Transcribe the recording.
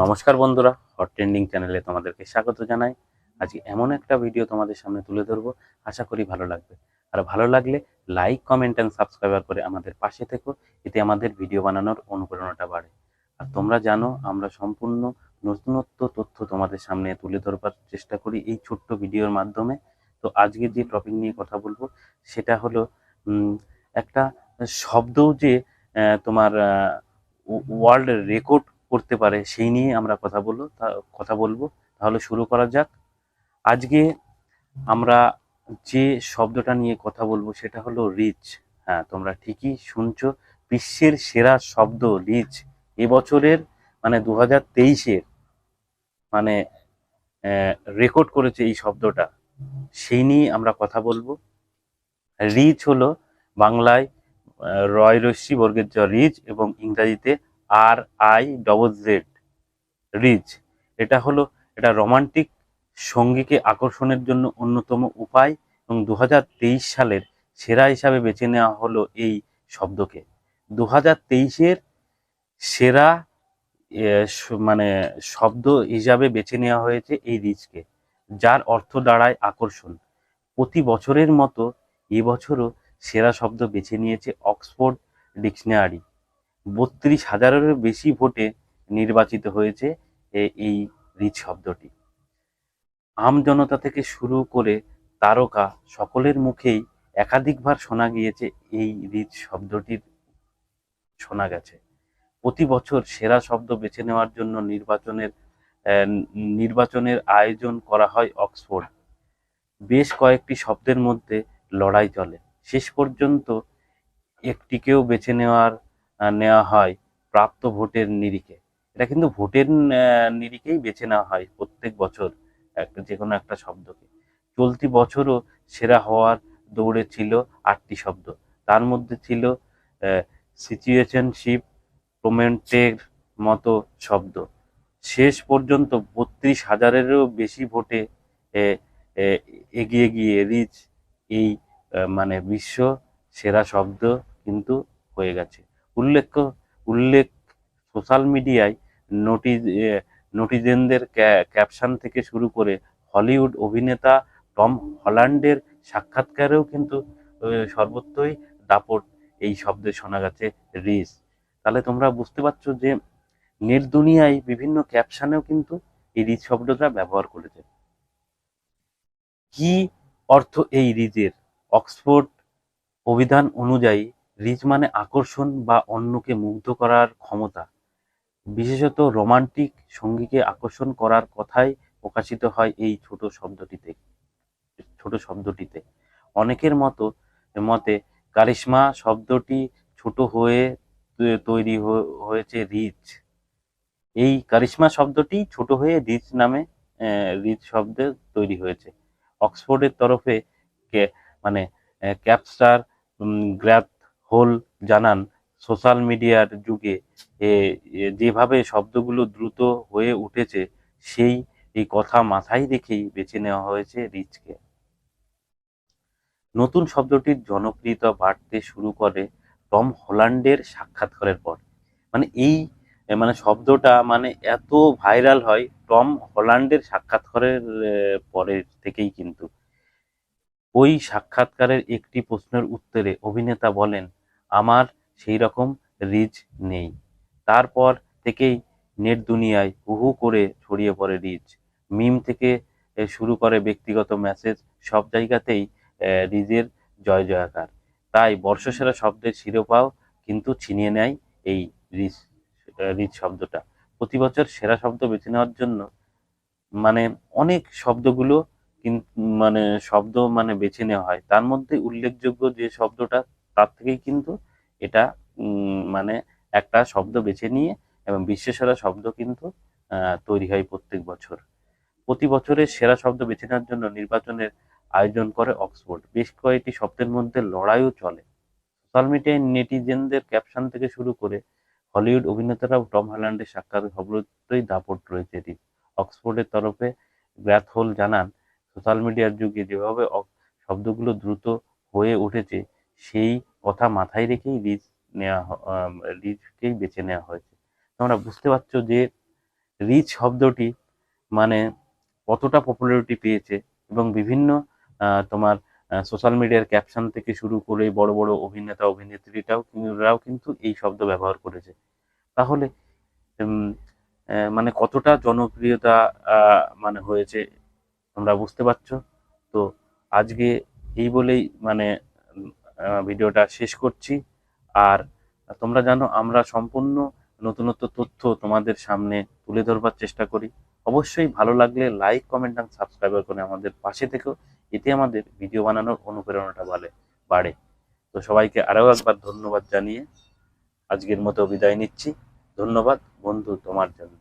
নমস্কার বন্ধুরা hot trending চ্যানেলে তোমাদেরকে স্বাগত জানাই। আজকে এমন একটা ভিডিও তোমাদের সামনে তুলে ধরবো, আশা করি ভালো লাগবে। আর ভালো লাগলে লাইক কমেন্ট অ্যান্ড সাবস্ক্রাইবার করে আমাদের পাশে থেকো, এতে আমাদের ভিডিও বানানোর অনুপ্রেরণাটা বাড়ে। আর তোমরা জানো, আমরা সম্পূর্ণ নতুনত্ব তথ্য তোমাদের সামনে তুলে ধরবার চেষ্টা করি এই ছোট্ট ভিডিওর মাধ্যমে। তো আজকে যে টপিক নিয়ে কথা বলব, সেটা হলো একটা শব্দও যে তোমার ওয়ার্ল্ড রেকর্ড করতে পারে, সেই নিয়ে আমরা কথা বলব কথা বলব। তাহলে শুরু করা যাক। আজকে আমরা যে শব্দটা নিয়ে কথা বলব সেটা হলো রিচ। হ্যাঁ তোমরা ঠিকই শুনছো, বিশ্বের সেরা শব্দ রিচ। এবছরের মানে দু হাজার তেইশের মানে রেকর্ড করেছে এই শব্দটা। সেই নিয়ে আমরা কথা বলব। রিচ হলো বাংলায় রয় রশ্মি বর্গের জ রিচ এবং ইংরাজিতে R I double Z rich. এটা হলো, এটা রোমান্টিক সঙ্গীকে আকর্ষণের জন্য অন্যতম উপায় এবং দু হাজার তেইশ সালের সেরা হিসাবে বেছে নেওয়া হলো এই শব্দকে। দু হাজার সেরা মানে শব্দ হিসাবে বেছে নেওয়া হয়েছে এই রিচকে, যার অর্থ দাঁড়ায় আকর্ষণ। প্রতি বছরের মতো এবছরও সেরা শব্দ বেছে নিয়েছে অক্সফোর্ড ডিকশনারি। বত্রিশ হাজারেরও বেশি ভোটে নির্বাচিত হয়েছে এই রিচ শব্দটি। আম জনতা থেকে শুরু করে তারকা সকলের মুখেই একাধিকবার শোনা গিয়েছে এই রিচ শব্দটির শোনা গেছে। প্রতি বছর সেরা শব্দ বেছে নেওয়ার জন্য নির্বাচনের নির্বাচনের আয়োজন করা হয় অক্সফোর্ড। বেশ কয়েকটি শব্দের মধ্যে লড়াই চলে। শেষ পর্যন্ত একটিকেও বেছে নেওয়ার নেওয়া হয় প্রাপ্ত ভোটের নিরিখে। এটা কিন্তু ভোটের নিরিখেই বেছে নেওয়া হয় প্রত্যেক বছর একটা যে কোনো একটা শব্দকে। চলতি বছরও সেরা হওয়ার দৌড়ে ছিল আটটি শব্দ। তার মধ্যে ছিল সিচুয়েশনশিপ প্রোমেন্টের মতো শব্দ। শেষ পর্যন্ত বত্রিশ হাজারেরও বেশি ভোটে এগিয়ে গিয়ে রিচ এই মানে বিশ্ব সেরা শব্দ কিন্তু হয়ে গেছে। উল্লেখ্য উল্লেখ সোশ্যাল মিডিয়ায় নোটিস নোটিজেনদের ক্যাপশন থেকে শুরু করে হলিউড অভিনেতা টম হল্যান্ডের সাক্ষাৎকারেও কিন্তু সর্বত্রই দাপট এই শব্দে শোনা গেছে রিচ তাহলে তোমরা বুঝতে পারছ যে নেট দুনিয়ায় বিভিন্ন ক্যাপশনেও কিন্তু এই রিচ শব্দটা ব্যবহার করেছে। কি অর্থ এই রিজের? অক্সফোর্ড অভিধান অনুযায়ী রিচ মানে আকর্ষণ বা অন্যকে মুগ্ধ করার ক্ষমতা। বিশেষত রোমান্টিক সঙ্গীকে আকর্ষণ করার কথাই প্রকাশিত হয় এই ছোট শব্দটিতে। ছোট শব্দটিতে। অনেকের মতো, মতে কারিশ্মা শব্দটি ছোট হয়ে তৈরি হয়েছে রিচ। এই কারিশ্মা শব্দটি ছোট হয়ে রিচ নামে রিচ শব্দে তৈরি হয়েছে। অক্সফোর্ডের তরফে মানে ক্যাপস্টার গ্র্যাথ হোল জানান, সোশ্যাল মিডিয়ার যুগে যেভাবে শব্দগুলো দ্রুত হয়ে উঠেছে, সেই, এই কথা মাথায় রেখেই বেছে নেওয়া হয়েছে রিচকে। নতুন শব্দটির জনপ্রিয়তা বাড়তে শুরু করে টম হল্যান্ডের সাক্ষাৎকারের পর। মানে এই মানে শব্দটা মানে এত ভাইরাল হয়, টম হল্যান্ডের সাক্ষাৎকারের পরের থেকেই কিন্তু। ওই সাক্ষাৎকারের একটি প্রশ্নের উত্তরে অভিনেতা বলেন আমার সেই রকম রিজ নেই। তারপর থেকেই নেট দুনিয়ায় হুহু করে ছড়িয়ে পড়ে রিজ। মিম থেকে শুরু করে ব্যক্তিগত মেসেজ সব জায়গাতেই রিজের জয় জয়াকার। তাই বর্ষসেরা শব্দের শিরোপাও কিন্তু ছিনিয়ে নেয় এই আহ, রিচ শব্দটা। প্রতি বছর সেরা শব্দ বেছে নেওয়ার জন্য মানে অনেক শব্দগুলো মানে শব্দ মানে বেছে নেওয়া হয়। তার মধ্যে উল্লেখযোগ্য যে শব্দটা, তার থেকেই কিন্তু এটা মানে একটা শব্দ বেছে নিয়ে এবং বিশ্বের সেরা শব্দ কিন্তু তৈরি হয় প্রত্যেক বছর। প্রতি বছরের সেরা শব্দ বেছে নেওয়ার জন্য নির্বাচনের আয়োজন করে অক্সফোর্ড। বেশ কয়েকটি শব্দের মধ্যে লড়াইও চলে। সোশ্যাল মিডিয়ায় নেটিজেনদের ক্যাপশন থেকে শুরু করে হলিউড অভিনেতারাও টম হল্যান্ডের সাক্ষাৎ খবরই দাপট রয়েছে এটি। অক্সফোর্ডের তরফে গ্র্যাথ হোল জানান সোশ্যাল মিডিয়ার যুগে যেভাবে শব্দগুলো দ্রুত হয়ে উঠেছে, সেই কথা মাথায় রেখেই রিচ নেওয়া রিচকেই বেছে নেওয়া হয়েছে। তোমরা বুঝতে পারছ যে রিচ শব্দটি মানে কতটা পপুলারিটি পেয়েছে এবং বিভিন্ন তোমার সোশ্যাল মিডিয়ার ক্যাপশন থেকে শুরু করে বড় বড় অভিনেতা, অভিনেত্রীটাও রাও কিন্তু এই শব্দ ব্যবহার করেছে। তাহলে মানে কতটা জনপ্রিয়তা মানে হয়েছে তোমরা বুঝতে পারছ। তো আজকে এই বলেই মানে ভিডিওটা শেষ করছি। আর তোমরা জানো, আমরা সম্পূর্ণ নতুনত্ব তথ্য তোমাদের সামনে তুলে ধরবার চেষ্টা করি। অবশ্যই ভালো লাগলে লাইক কমেন্ট আর সাবস্ক্রাইবার করে আমাদের পাশে থেকেও এতে আমাদের ভিডিও বানানোর অনুপ্রেরণাটা বাড়ে বাড়ে। তো সবাইকে আরও একবার ধন্যবাদ জানিয়ে আজকের মতো বিদায় নিচ্ছি। ধন্যবাদ বন্ধু, তোমার জন্য।